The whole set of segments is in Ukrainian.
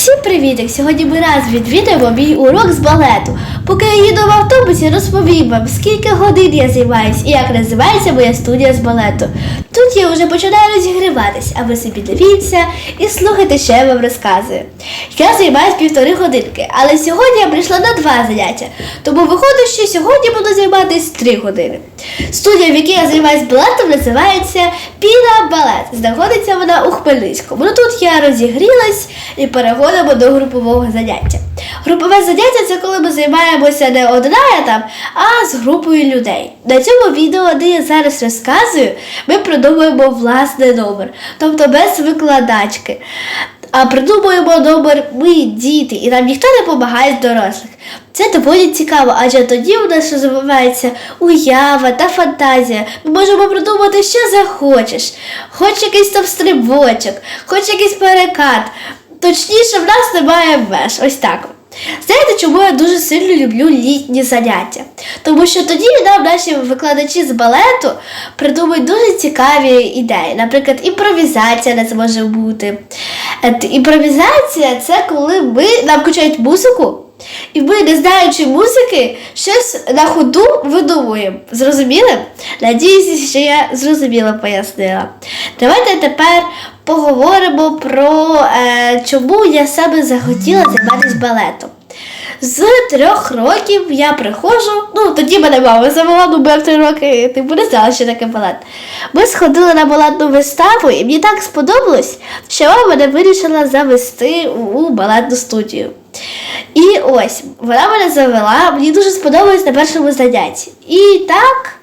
Всім привіт! Сьогодні ми раз відвідаємо мій урок з балету. Поки я їду в автобусі, розповім вам, скільки годин я займаюсь і як називається моя студія з балету. Тут я вже починаю розігріватись, а ви собі дивіться і слухайте, що я вам розказую. Я займаюсь півтори годинки, але сьогодні я прийшла на два заняття, тому виходить, що сьогодні буду займатися три години. Студія, в якій я займаюсь балетом, називається Піна Балет. Знаходиться вона у Хмельницькому. Ну тут я розігрілась і переходимо до групового заняття. Групове заняття це коли ми займаємося не одна я там, а з групою людей. На цьому відео, де я зараз розказую, ми продумуємо власний номер, тобто без викладачки. А придумуємо номер ми діти, і нам ніхто не допомагає з дорослих. Це доволі цікаво, адже тоді у нас розвивається уява та фантазія. Ми можемо придумати, що захочеш. Хоч якийсь там стрибочок, хоч якийсь перекат. Точніше, в нас немає меж. Ось так. Знаєте, чому я дуже сильно люблю літні заняття? Тому що тоді нам наші викладачі з балету придумують дуже цікаві ідеї. Наприклад, імпровізація не зможе бути. От, імпровізація це коли ми нам включають музику, і ми, не знаючи музики, щось на ходу видумуємо. Зрозуміли? Надіюся, що я зрозуміло пояснила. Давайте тепер поговоримо про е, чому я саме захотіла займатися балетом. З трьох років я приходжу, ну тоді мене мама завела, ну бо я в три роки типу не знала, що таке балет. Ми сходили на балетну виставу, і мені так сподобалось, що мама мене вирішила завести у балетну студію. І ось вона мене завела, мені дуже сподобалось на першому занятті. І так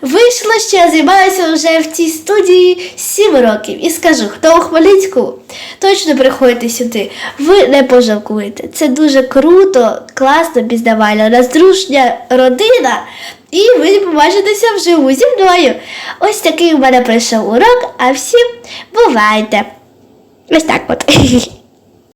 вийшло, що я займаюся вже в цій студії 7 років. І скажу, хто у Хмельницьку, точно приходьте сюди. Ви не пожалкуєте. Це дуже круто, класно, пізнавально. У нас дружня родина. І ви побачитеся вживу зі мною. Ось такий у мене прийшов урок, а всім бувайте. Ось так от.